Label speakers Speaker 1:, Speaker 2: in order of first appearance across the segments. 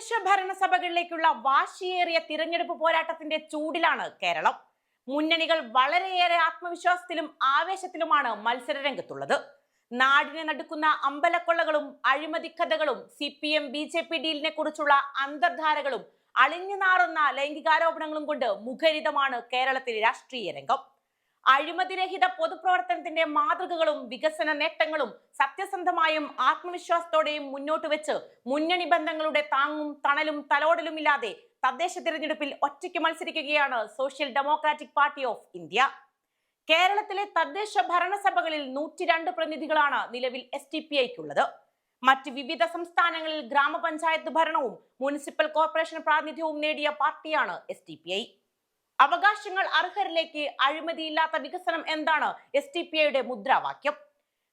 Speaker 1: തദ്ദേശ ഭരണസഭകളിലേക്കുള്ള വാശിയേറിയ തിരഞ്ഞെടുപ്പ് പോരാട്ടത്തിന്റെ ചൂടിലാണ് കേരളം. മുന്നണികൾ വളരെയേറെ ആത്മവിശ്വാസത്തിലും ആവേശത്തിലുമാണ് മത്സരരംഗത്തുള്ളത്. നാടിനെ നടുക്കുന്ന അമ്പലക്കൊള്ളകളും അഴിമതി കഥകളും C P M B J P ഡീലിനെ കുറിച്ചുള്ള അന്തർധാരകളും അളിഞ്ഞു നാറുന്ന ലൈംഗികാരോപണങ്ങളും കൊണ്ട് മുഖരിതമാണ് കേരളത്തിലെ രാഷ്ട്രീയ രംഗം. അഴിമതിരഹിത പൊതുപ്രവർത്തനത്തിന്റെ മാതൃകകളും വികസന നേട്ടങ്ങളും സത്യസന്ധമായും ആത്മവിശ്വാസത്തോടെയും മുന്നോട്ട് വെച്ച് മുന്നണി ബന്ധങ്ങളുടെ താങ്ങും തണലും തലോടലുമില്ലാതെ തദ്ദേശ തിരഞ്ഞെടുപ്പിൽ ഒറ്റയ്ക്ക് മത്സരിക്കുകയാണ് social democratic party of India. കേരളത്തിലെ തദ്ദേശ ഭരണസഭകളിൽ നൂറ്റി രണ്ട് പ്രതിനിധികളാണ് നിലവിൽ എസ് ടി പി ഐക്കുള്ളത് മറ്റ് വിവിധ സംസ്ഥാനങ്ങളിൽ ഗ്രാമപഞ്ചായത്ത് ഭരണവും മുനിസിപ്പൽ കോർപ്പറേഷൻ പ്രാതിനിധ്യവും നേടിയ പാർട്ടിയാണ് എസ് ടി പി ഐ അവകാശങ്ങൾ അർഹരിലേക്ക് അഴിമതിയില്ലാത്ത വികസനം എന്താണ്? എസ് ടി പി ഐയുടെ മുദ്രാവാക്യം.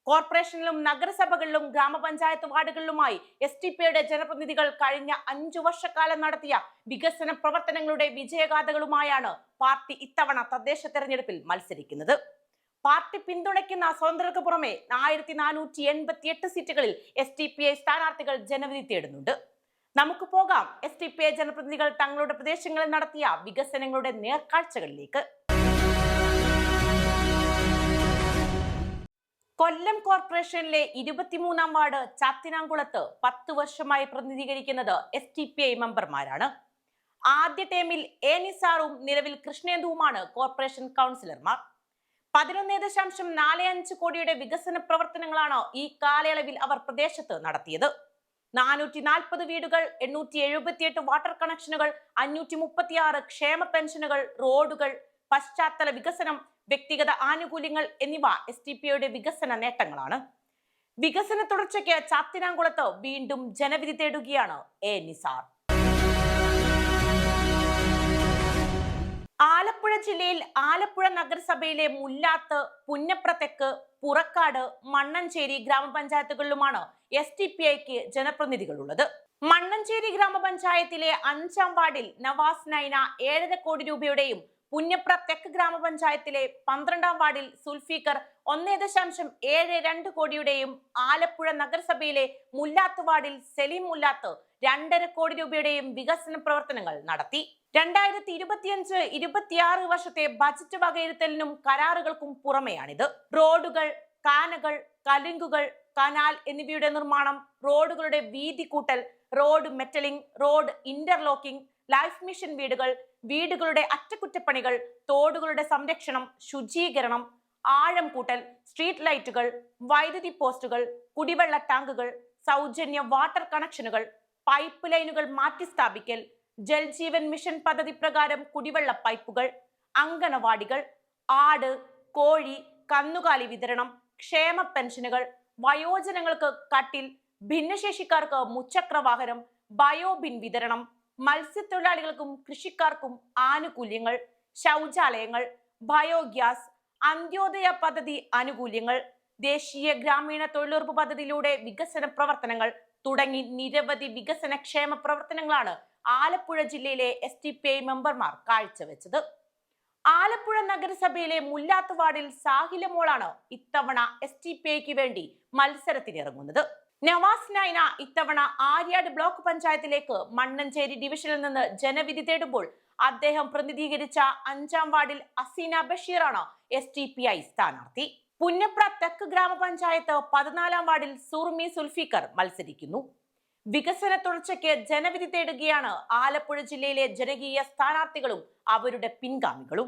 Speaker 1: കോർപ്പറേഷനിലും നഗരസഭകളിലും ഗ്രാമപഞ്ചായത്ത് വാർഡുകളിലുമായി എസ് ടി പി ഐയുടെ ജനപ്രതിനിധികൾ കഴിഞ്ഞ അഞ്ചു വർഷക്കാലം നടത്തിയ വികസന പ്രവർത്തനങ്ങളുടെ വിജയഗാഥകളുമായാണ് പാർട്ടി ഇത്തവണ തദ്ദേശ തെരഞ്ഞെടുപ്പിൽ മത്സരിക്കുന്നത്. പാർട്ടി പിന്തുണയ്ക്കുന്ന സ്വതന്ത്രർക്ക് പുറമെ ആയിരത്തി നാനൂറ്റി എൺപത്തി എട്ട് സീറ്റുകളിൽ എസ് ടി പി ഐ സ്ഥാനാർത്ഥികൾ ജനവിധി തേടുന്നുണ്ട്. നമുക്ക് പോകാം. എസ് ടി പി ഐ ജനപ്രതിനിധികൾ തങ്ങളുടെ പ്രദേശങ്ങളിൽ നടത്തിയ വികസനങ്ങളുടെ നേർക്കാഴ്ചകളിലേക്ക്. കൊല്ലം കോർപ്പറേഷനിലെ ഇരുപത്തിമൂന്നാം വാർഡ് ചാത്തിനാംകുളത്ത് പത്ത് വർഷമായി പ്രതിനിധീകരിക്കുന്നത് എസ് ടി പി ഐ മെമ്പർമാരാണ്. ആദ്യ ടേമിൽ എ നിസാറും നിലവിൽ കൃഷ്ണേന്ദുവുമാണ് കോർപ്പറേഷൻ കൗൺസിലർമാർ. പതിനൊന്ന് ദശാംശം നാല് അഞ്ച് കോടിയുടെ വികസന പ്രവർത്തനങ്ങളാണ് ഈ കാലയളവിൽ അവർ പ്രദേശത്ത് നടത്തിയത്. നാനൂറ്റി നാൽപ്പത് വീടുകൾ എണ്ണൂറ്റി എഴുപത്തിയെട്ട് വാട്ടർ കണക്ഷനുകൾ അഞ്ഞൂറ്റി മുപ്പത്തിയാറ് ക്ഷേമ പെൻഷനുകൾ റോഡുകൾ പശ്ചാത്തല വികസനം വ്യക്തിഗത ആനുകൂല്യങ്ങൾ എന്നിവ എസ് ടി പിയുടെ വികസന നേട്ടങ്ങളാണ്. വികസന തുടർച്ചയ്ക്ക് ചാത്തിനാംകുളത്ത് വീണ്ടും ജനവിധി തേടുകയാണ് എ നിസാർ. ആലപ്പുഴ ജില്ലയിൽ ആലപ്പുഴ നഗരസഭയിലെ മുല്ലാത്ത് പുന്നപ്രത്തെക്ക് പുറക്കാട് മണ്ണഞ്ചേരി ഗ്രാമപഞ്ചായത്തുകളിലുമാണ് എസ് ടി പി ഐക്ക് ജനപ്രതിനിധികളുള്ളത്. മണ്ണഞ്ചേരി ഗ്രാമപഞ്ചായത്തിലെ അഞ്ചാം വാർഡിൽ നവാസ് നൈന ഏഴര കോടി രൂപയുടെയും പുന്നപ്ര തെക്ക് ഗ്രാമപഞ്ചായത്തിലെ പന്ത്രണ്ടാം വാർഡിൽ സുൽഫീഖർ ഒന്നേ ദശാംശം ഏഴ് രണ്ട് കോടിയുടെയും ആലപ്പുഴ നഗരസഭയിലെ മുല്ലാത്ത് വാർഡിൽ സലീം മുല്ലാത്ത് രണ്ടര കോടി രൂപയുടെയും വികസന പ്രവർത്തനങ്ങൾ നടത്തി. രണ്ടായിരത്തി ഇരുപത്തിയഞ്ച് ഇരുപത്തിയാറ് വർഷത്തെ ബജറ്റ് വകയിരുത്തലിനും കരാറുകൾക്കും പുറമെയാണിത്. റോഡുകൾ കാനകൾ കലുങ്കുകൾ കനാൽ എന്നിവയുടെ നിർമ്മാണം റോഡുകളുടെ വീതി കൂട്ടൽ road metalling road interlocking life mission വീടുകൾ വീടുകളുടെ അറ്റകുറ്റപ്പണികൾ തോടുകളുടെ സംരക്ഷണം ശുചീകരണം ആഴം കൂട്ടൽ സ്ട്രീറ്റ് ലൈറ്റുകൾ വൈദ്യുതി പോസ്റ്റുകൾ കുടിവെള്ള ടാങ്കുകൾ സൗജന്യ വാട്ടർ കണക്ഷനുകൾ പൈപ്പ് ലൈനുകൾ മാറ്റി സ്ഥാപിക്കൽ ജൽജീവൻ മിഷൻ പദ്ധതി പ്രകാരം കുടിവെള്ള പൈപ്പുകൾ അങ്കണവാടികൾ ആട് കോഴി കന്നുകാലി വിതരണം ക്ഷേമ പെൻഷനുകൾ വയോജനങ്ങൾക്ക് കട്ടിൽ ഭിന്നശേഷിക്കാർക്ക് മുച്ചക്ര വാഹനം ബയോബിൻ വിതരണം മത്സ്യത്തൊഴിലാളികൾക്കും കൃഷിക്കാർക്കും ആനുകൂല്യങ്ങൾ ശൗചാലയങ്ങൾ ബയോഗ്യാസ് അന്ത്യോദയ പദ്ധതി ആനുകൂല്യങ്ങൾ ദേശീയ ഗ്രാമീണ തൊഴിലുറപ്പ് പദ്ധതിയിലൂടെ വികസന പ്രവർത്തനങ്ങൾ തുടങ്ങി നിരവധി വികസന ക്ഷേമ പ്രവർത്തനങ്ങളാണ് ആലപ്പുഴ ജില്ലയിലെ എസ് ടി പി ഐ മെമ്പർമാർ കാഴ്ചവെച്ചത്. ആലപ്പുഴ നഗരസഭയിലെ മുല്ലാത്ത് വാർഡിൽ സാഹിലമോളാണ് ഇത്തവണ എസ് ടി പി ഐക്ക് വേണ്ടി മത്സരത്തിനിറങ്ങുന്നത്. നവാസ് നൈന ഇത്തവണ ആര്യാട് ബ്ലോക്ക് പഞ്ചായത്തിലേക്ക് മണ്ണഞ്ചേരി ഡിവിഷനിൽ നിന്ന് ജനവിധി തേടുമ്പോൾ അദ്ദേഹം പ്രതിനിധീകരിച്ച അഞ്ചാം വാർഡിൽ അസീന ബഷീറാണ് എസ് ടി പി ഐ സ്ഥാനാർത്ഥി. പുന്നപ്ര തെക്ക് ഗ്രാമപഞ്ചായത്ത് പതിനാലാം വാർഡിൽ സൂർമി സുൽഫിക്കർ മത്സരിക്കുന്നു. വികസന തുടർച്ചയ്ക്ക് ജനവിധി തേടുകയാണ് ആലപ്പുഴ ജില്ലയിലെ ജനകീയ സ്ഥാനാർത്ഥികളും അവരുടെ പിൻഗാമികളും.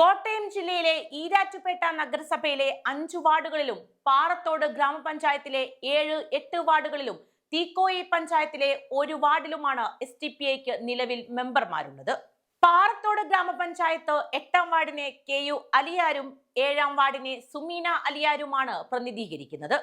Speaker 1: കോട്ടയം ജില്ലയിലെ ഈരാറ്റുപേട്ട നഗരസഭയിലെ അഞ്ചു വാർഡുകളിലും പാറത്തോട് ഗ്രാമപഞ്ചായത്തിലെ ഏഴ് എട്ട് വാർഡുകളിലും തീക്കോയി പഞ്ചായത്തിലെ ഒരു വാർഡിലുമാണ് എസ് നിലവിൽ മെമ്പർമാരുള്ളത്. പാറത്തോട് ഗ്രാമപഞ്ചായത്ത് എട്ടാം വാർഡിനെ കെ യു അലിയാരും ഏഴാം വാർഡിനെ സുമീന അലിയാരുമാണ് പ്രതിനിധീകരിക്കുന്നത്.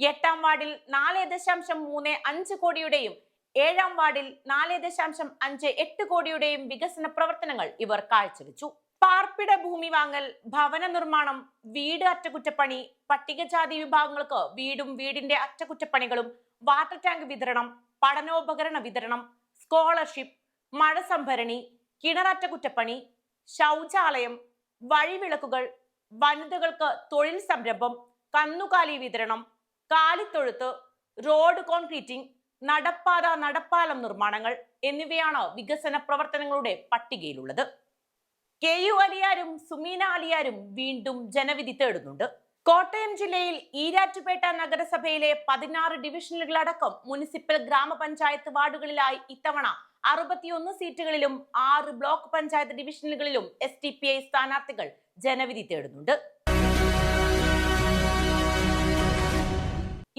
Speaker 1: എട്ടാം വാർഡിൽ നാല് ദശാംശം മൂന്ന് അഞ്ച് കോടിയുടെയും ഏഴാം വാർഡിൽ നാല് ദശാംശം അഞ്ച് എട്ട് കോടിയുടെയും വികസന പ്രവർത്തനങ്ങൾ ഇവർ കാഴ്ചവെച്ചു. പാർപ്പിട ഭൂമി വാങ്ങൽ ഭവന നിർമ്മാണം വീട് അറ്റകുറ്റപ്പണി പട്ടികജാതി വിഭാഗങ്ങൾക്ക് വീടും വീടിന്റെ അറ്റകുറ്റപ്പണികളും വാട്ടർ ടാങ്ക് വിതരണം പഠനോപകരണ വിതരണം സ്കോളർഷിപ്പ് മഴ സംഭരണി കിണററ്റകുറ്റപ്പണി ശൗചാലയം വഴിവിളക്കുകൾ വനിതകൾക്ക് തൊഴിൽ സംരംഭം കന്നുകാലി വിതരണം കാലിത്തൊഴുത്ത് റോഡ് കോൺക്രീറ്റിംഗ് നടപ്പാത നടപ്പാലം നിർമ്മാണങ്ങൾ എന്നിവയാണ് വികസന പ്രവർത്തനങ്ങളുടെ പട്ടികയിലുള്ളത്. കെ യു അലിയാരും സുമീന അലിയാരും വീണ്ടും ജനവിധി തേടുന്നുണ്ട്. കോട്ടയം ജില്ലയിൽ ഈരാറ്റുപേട്ട നഗരസഭയിലെ പതിനാറ് ഡിവിഷനുകളടക്കം മുനിസിപ്പൽ ഗ്രാമപഞ്ചായത്ത് വാർഡുകളിലായി ഇത്തവണ അറുപത്തിയൊന്ന് സീറ്റുകളിലും ആറ് ബ്ലോക്ക് പഞ്ചായത്ത് ഡിവിഷനുകളിലും എസ് ടി പി ഐ സ്ഥാനാർത്ഥികൾ ജനവിധി തേടുന്നുണ്ട്.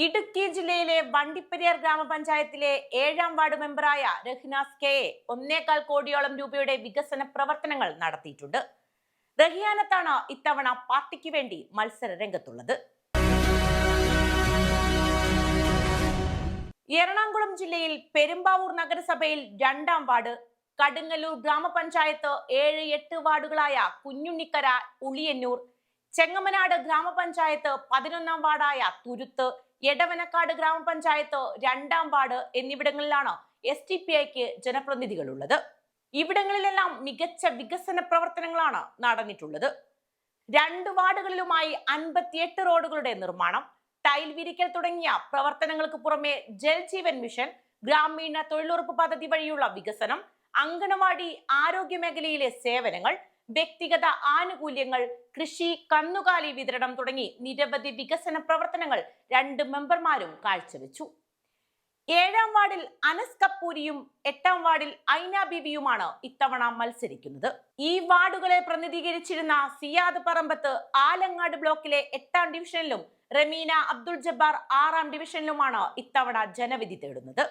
Speaker 1: ഇടുക്കി ജില്ലയിലെ വണ്ടിപ്പെരിയാർ ഗ്രാമപഞ്ചായത്തിലെ ഏഴാം വാർഡ് മെമ്പറായ രഹ്നാസ് കെ ഒന്നേകാൽ കോടിയോളം രൂപയുടെ വികസന പ്രവർത്തനങ്ങൾ നടത്തിയിട്ടുണ്ട്. റഹിയാനത്താണ് ഇത്തവണ പാർട്ടിക്ക് വേണ്ടി മത്സര രംഗത്തുള്ളത്. എറണാകുളം ജില്ലയിൽ പെരുമ്പാവൂർ നഗരസഭയിൽ രണ്ടാം വാർഡ് കടുങ്ങല്ലൂർ ഗ്രാമപഞ്ചായത്ത് ഏഴ് എട്ട് വാർഡുകളായ കുഞ്ഞുണ്ണിക്കര ഉളിയന്നൂർ ചെങ്ങമനാട് ഗ്രാമപഞ്ചായത്ത് പതിനൊന്നാം വാർഡായ തുരുത്ത് എടവനക്കാട് ഗ്രാമപഞ്ചായത്ത് രണ്ടാം വാർഡ് എന്നിവിടങ്ങളിലാണ് എസ് ടി പി ഐക്ക് ജനപ്രതിനിധികളുള്ളത്. ഇവിടങ്ങളിലെല്ലാം മികച്ച വികസന പ്രവർത്തനങ്ങളാണ് നടന്നിട്ടുള്ളത്. രണ്ട് വാർഡുകളിലുമായി അൻപത്തിയെട്ട് റോഡുകളുടെ നിർമ്മാണം ടൈൽ വിരിക്കൽ തുടങ്ങിയ പ്രവർത്തനങ്ങൾക്ക് പുറമെ ജൽജീവൻ മിഷൻ ഗ്രാമീണ തൊഴിലുറപ്പ് പദ്ധതി വഴിയുള്ള വികസനം അങ്കണവാടി ആരോഗ്യ മേഖലയിലെ സേവനങ്ങൾ വ്യക്തിഗത ആനുകൂല്യങ്ങൾ കൃഷി കന്നുകാലി വിതരണം തുടങ്ങി നിരവധി വികസന പ്രവർത്തനങ്ങൾ രണ്ട് മെമ്പർമാരും കാഴ്ചവെച്ചു. ഏഴാം വാർഡിൽ അനസ് കപ്പൂരിയും എട്ടാം വാർഡിൽ ഐന ബീബിയുമാണ് ഇത്തവണ മത്സരിക്കുന്നത്. ഈ വാർഡുകളെ പ്രതിനിധീകരിച്ചിരുന്ന സിയാദ് പറമ്പത്ത് ആലങ്ങാട് ബ്ലോക്കിലെ എട്ടാം ഡിവിഷനിലും റമീന അബ്ദുൾ ജബ്ബാർ ആറാം ഡിവിഷനിലുമാണ് ഇത്തവണ ജനവിധി തേടുന്നത്.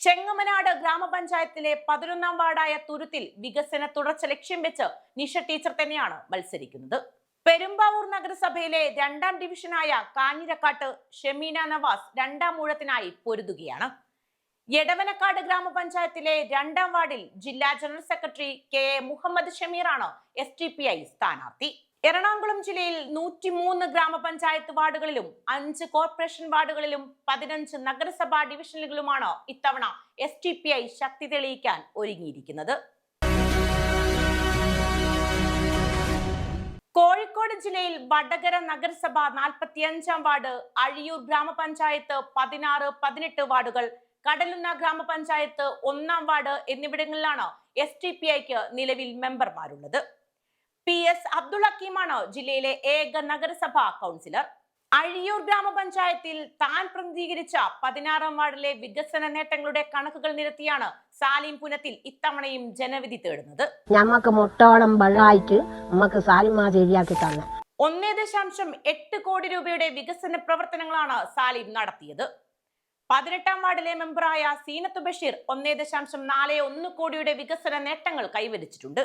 Speaker 1: ചെങ്ങമനാട് ഗ്രാമപഞ്ചായത്തിലെ പതിനൊന്നാം വാർഡായ തുരുത്തിൽ വികസന തുടർച്ച ലക്ഷ്യം വെച്ച് നിഷ ടീച്ചർ തന്നെയാണ് മത്സരിക്കുന്നത്. പെരുമ്പാവൂർ നഗരസഭയിലെ രണ്ടാം ഡിവിഷനായ കാഞ്ഞിരക്കാട്ട് ഷെമീന നവാസ് രണ്ടാം ഊഴത്തിനായി പൊരുതുകയാണ്. എടവനക്കാട് ഗ്രാമപഞ്ചായത്തിലെ രണ്ടാം വാർഡിൽ ജില്ലാ general secretary K A Muhammad ഷമീറാണ് S T P I സ്ഥാനാർത്ഥി. എറണാകുളം ജില്ലയിൽ നൂറ്റിമൂന്ന് ഗ്രാമപഞ്ചായത്ത് വാർഡുകളിലും അഞ്ച് കോർപ്പറേഷൻ വാർഡുകളിലും പതിനഞ്ച് നഗരസഭാ ഡിവിഷനുകളിലുമാണ് ഇത്തവണ എസ് ടി പി ഐ ശക്തി തെളിയിക്കാൻ ഒരുങ്ങിയിരിക്കുന്നത്. കോഴിക്കോട് ജില്ലയിൽ വടകര നഗരസഭ നാൽപ്പത്തിയഞ്ചാം വാർഡ് അഴിയൂർ ഗ്രാമപഞ്ചായത്ത് പതിനാറ് പതിനെട്ട് വാർഡുകൾ കടലുന്ന ഗ്രാമപഞ്ചായത്ത് ഒന്നാം വാർഡ് എന്നിവിടങ്ങളിലാണ് എസ് ടി പി ഐക്ക് നിലവിൽ മെമ്പർമാരുള്ളത്. പി എസ് അബ്ദുൾ ഹക്കീമാണ് ജില്ലയിലെ ഏക നഗരസഭാ കൗൺസിലർ. അഴിയൂർ ഗ്രാമപഞ്ചായത്തിൽ താൻ പ്രതിനിധീകരിച്ച പതിനാറാം വാർഡിലെ വികസന നേട്ടങ്ങളുടെ കണക്കുകൾ നിരത്തിയാണ് സാലിം പുനത്തിൽ ഇത്തവണയും ജനവിധി തേടുന്നത്.
Speaker 2: ഞമ്മക്ക് മുട്ടോളം വെള്ളമായിട്ട് നമുക്ക് സാലിമാ ശരിയാക്കി തന്നെ.
Speaker 1: ഒന്നേ ദശാംശം എട്ട് കോടി രൂപയുടെ വികസന പ്രവർത്തനങ്ങളാണ് സാലിം നടത്തിയത്. പതിനെട്ടാം വാർഡിലെ മെമ്പറായ സീനത്ത് ബഷീർ ഒന്നേ ദശാംശം നാല് ഒന്ന് കോടിയുടെ വികസന നേട്ടങ്ങൾ കൈവരിച്ചിട്ടുണ്ട്.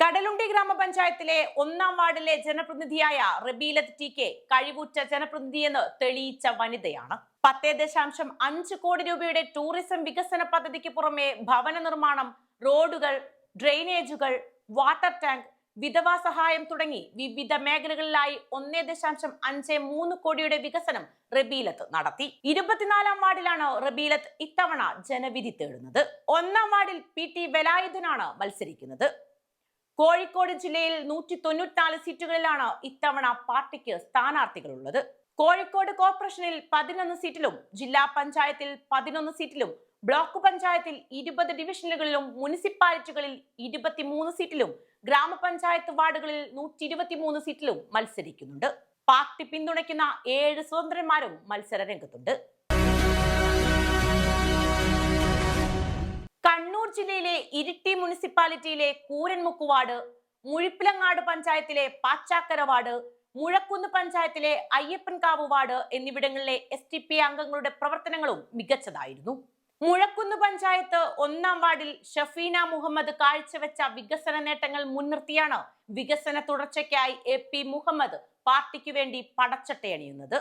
Speaker 1: കടലുണ്ടി ഗ്രാമപഞ്ചായത്തിലെ ഒന്നാം വാർഡിലെ ജനപ്രതിനിധിയായ റബീലത്ത് ടി കെ കഴിവുറ്റ ജനപ്രതിനിധിയെന്ന് തെളിയിച്ച വനിതയാണ്. പത്തേ ദശാംശം അഞ്ച് കോടി രൂപയുടെ ടൂറിസം വികസന പദ്ധതിക്ക് പുറമെ ഭവന നിർമ്മാണം റോഡുകൾ ഡ്രെയിനേജുകൾ വാട്ടർ ടാങ്ക് വിധവാ സഹായം തുടങ്ങി വിവിധ മേഖലകളിലായി ഒന്നേ ദശാംശം അഞ്ച് മൂന്ന് കോടിയുടെ വികസനം റബീലത്ത് നടത്തി. ഇരുപത്തിനാലാം വാർഡിലാണ് റബീലത്ത് ഇത്തവണ ജനവിധി തേടുന്നത്. ഒന്നാം വാർഡിൽ പി ടി വെലായുധനാണ് മത്സരിക്കുന്നത്. കോഴിക്കോട് ജില്ലയിൽ നൂറ്റി തൊണ്ണൂറ്റിനാല് സീറ്റുകളിലാണ് ഇത്തവണ പാർട്ടിക്ക് സ്ഥാനാർത്ഥികളുള്ളത്. കോഴിക്കോട് കോർപ്പറേഷനിൽ പതിനൊന്ന് സീറ്റിലും ജില്ലാ പഞ്ചായത്തിൽ പതിനൊന്ന് സീറ്റിലും ബ്ലോക്ക് പഞ്ചായത്തിൽ ഇരുപത് ഡിവിഷനുകളിലും മുനിസിപ്പാലിറ്റികളിൽ ഇരുപത്തിമൂന്ന് സീറ്റിലും ഗ്രാമപഞ്ചായത്ത് വാർഡുകളിൽ നൂറ്റി ഇരുപത്തിമൂന്ന് സീറ്റിലും മത്സരിക്കുന്നുണ്ട്. പാർട്ടി പിന്തുണയ്ക്കുന്ന ഏഴ് സ്വതന്ത്രന്മാരും മത്സര രംഗത്തുണ്ട്. കണ്ണൂർ ജില്ലയിലെ ഇരിട്ടി മുനിസിപ്പാലിറ്റിയിലെ കൂരൻമുക്ക് വാർഡ് മുഴിപ്പിലങ്ങാട് പഞ്ചായത്തിലെ പാച്ചാക്കര വാർഡ് മുഴക്കുന്ന് പഞ്ചായത്തിലെ അയ്യപ്പൻകാവ് വാർഡ് എന്നിവിടങ്ങളിലെ എസ് ടി പി അംഗങ്ങളുടെ പ്രവർത്തനങ്ങളും മികച്ചതായിരുന്നു. മുഴക്കുന്ന് പഞ്ചായത്ത് ഒന്നാം വാർഡിൽ ഷഫീന മുഹമ്മദ് കാഴ്ചവെച്ച വികസന നേട്ടങ്ങൾ മുൻനിർത്തിയാണ് വികസന തുടർച്ചയ്ക്കായി എ പി മുഹമ്മദ് പാർട്ടിക്ക് വേണ്ടി പടച്ചട്ടയണിയുന്നത്.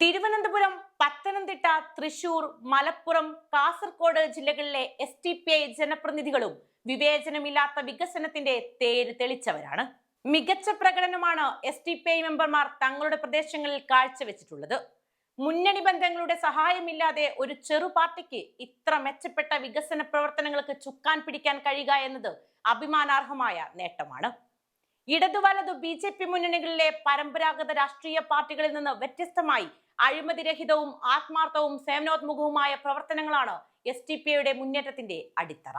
Speaker 1: തിരുവനന്തപുരം പത്തനംതിട്ട തൃശൂർ മലപ്പുറം കാസർഗോഡ് ജില്ലകളിലെ എസ് ടി പി ഐ ജനപ്രതിനിധികളും വിവേചനമില്ലാത്ത വികസനത്തിന്റെ തേര് തെളിച്ചവരാണ്. മികച്ച പ്രകടനമാണ് എസ് ടി പി ഐ മെമ്പർമാർ തങ്ങളുടെ പ്രദേശങ്ങളിൽ കാഴ്ചവെച്ചിട്ടുള്ളത്. മുന്നണി ബന്ധങ്ങളുടെ സഹായമില്ലാതെ ഒരു ചെറു പാർട്ടിക്ക് ഇത്ര മെച്ചപ്പെട്ട വികസന പ്രവർത്തനങ്ങൾക്ക് ചുക്കാൻ പിടിക്കാൻ കഴിയുക എന്നത് അഭിമാനാർഹമായ നേട്ടമാണ്. ഇടതു വലതു ബി ജെ പി മുന്നണികളിലെ പരമ്പരാഗത രാഷ്ട്രീയ പാർട്ടികളിൽ നിന്ന് വ്യത്യസ്തമായി അഴിമതിരഹിതവും ആത്മാർത്ഥവും സേവനോത്മുഖവുമായ പ്രവർത്തനങ്ങളാണ് എസ് ടി പി ഐയുടെ മുന്നേറ്റത്തിന്റെ അടിത്തറ.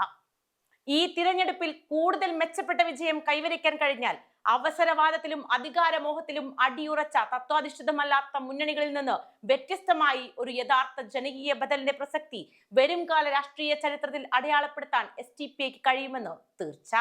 Speaker 1: ഈ തിരഞ്ഞെടുപ്പിൽ കൂടുതൽ മെച്ചപ്പെട്ട വിജയം കൈവരിക്കാൻ കഴിഞ്ഞാൽ അവസരവാദത്തിലും അധികാരമോഹത്തിലും അടിയുറച്ച തത്വാധിഷ്ഠിതമല്ലാത്ത മുന്നണികളിൽ നിന്ന് വ്യത്യസ്തമായി ഒരു യഥാർത്ഥ ജനകീയ ബദലിന്റെ പ്രസക്തി വരും കാല രാഷ്ട്രീയ ചരിത്രത്തിൽ അടയാളപ്പെടുത്താൻ എസ് ടി പി ഐക്ക് കഴിയുമെന്ന് തീർച്ച.